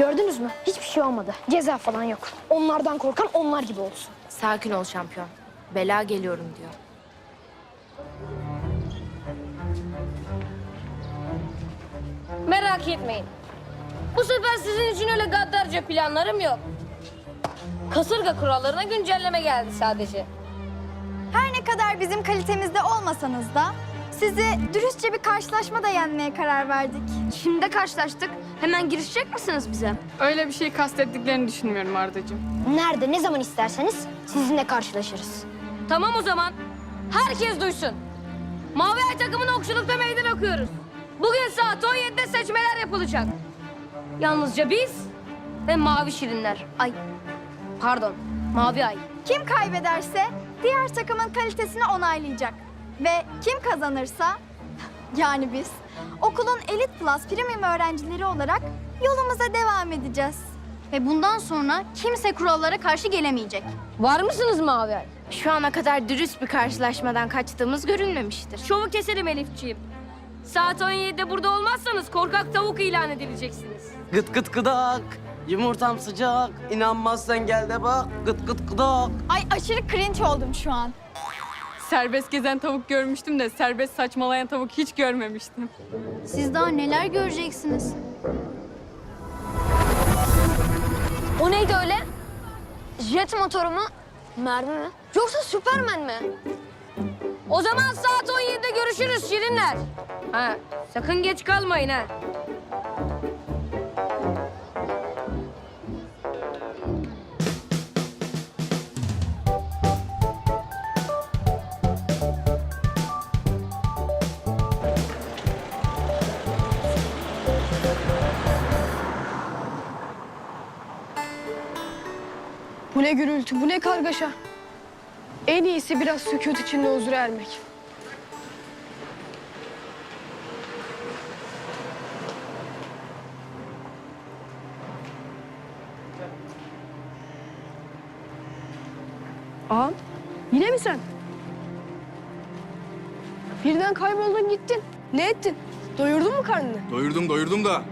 Gördünüz mü? Hiçbir şey olmadı. Ceza falan yok. Onlardan korkan onlar gibi olsun. Sakin ol şampiyon. Bela geliyorum diyor. Merak etmeyin. Bu sefer sizin için öyle gaddarca planlarım yok. Kasırga kurallarına güncelleme geldi sadece. Her ne kadar bizim kalitemizde olmasanız da sizi dürüstçe bir karşılaşmada yenmeye karar verdik. Şimdi de karşılaştık. Hemen girişecek misiniz bize? Öyle bir şey kastettiklerini düşünmüyorum Ardacığım. Nerede, ne zaman isterseniz sizinle karşılaşırız. Tamam o zaman. Herkes duysun. Mavi Ay takımına okçulukta meydan okuyoruz. Bugün saat 17'de seçmeler yapılacak. Yalnızca biz ve Mavi Şirinler. Ay pardon Mavi Ay. Kim kaybederse diğer takımın kalitesini onaylayacak. Ve kim kazanırsa yani biz okulun elit plus premium öğrencileri olarak yolumuza devam edeceğiz. Ve bundan sonra kimse kurallara karşı gelemeyecek. Var mısınız Mavi Ay? Şu ana kadar dürüst bir karşılaşmadan kaçtığımız görünmemiştir. Şovu keselim Elifciğim. Saat 17'de burada olmazsanız korkak tavuk ilan edileceksiniz. Gıt gıt gıdak. Yumurtam sıcak. İnanmazsan gel de bak. Gıt gıt gıdak. Ay aşırı cringe oldum şu an. Serbest gezen tavuk görmüştüm de serbest saçmalayan tavuk hiç görmemiştim. Siz daha neler göreceksiniz? O neydi öyle? Jet motoru mu? Mermi mi? Yoksa Süpermen mi? O zaman saat 17'de görüşürüz Şirinler. Ha, sakın geç kalmayın ha. Bu ne gürültü, bu ne kargaşa. En iyisi biraz sükut içinde huzura ermek. Ağam, yine mi sen? Birden kayboldun gittin. Ne ettin? Doyurdun mu karnını? Doyurdum doyurdum da.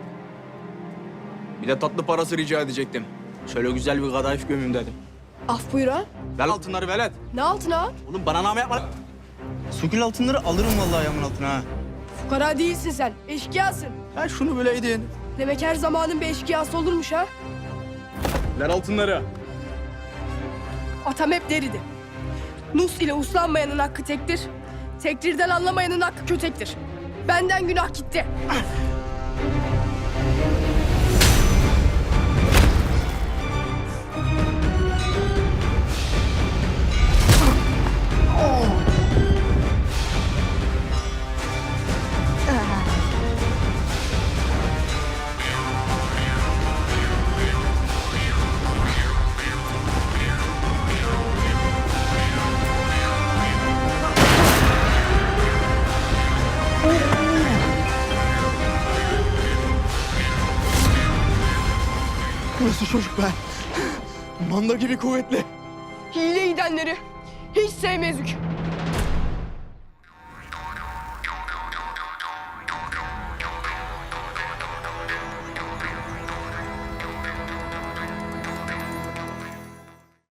Bir de tatlı parası rica edecektim. Şöyle güzel bir kadayıf gömeyim dedim. Af buyur ağam. Ver altınları velet. Ne altın ağam? Oğlum bana nam yapma. Sükül altınları alırım vallahi ayağımın altına ha. Fukara değilsin sen, eşkıyasın. Ha şunu bileydin. Demek her zamanın bir eşkıyası olurmuş ha. Ver altınları. Atam hep deridi. Nus ile uslanmayanın hakkı tektir. Tektirden anlamayanın hakkı kötektir. Benden günah gitti. Nasıl çocuk be? Manda gibi kuvvetli. Hile gidenleri hiç sevmezük.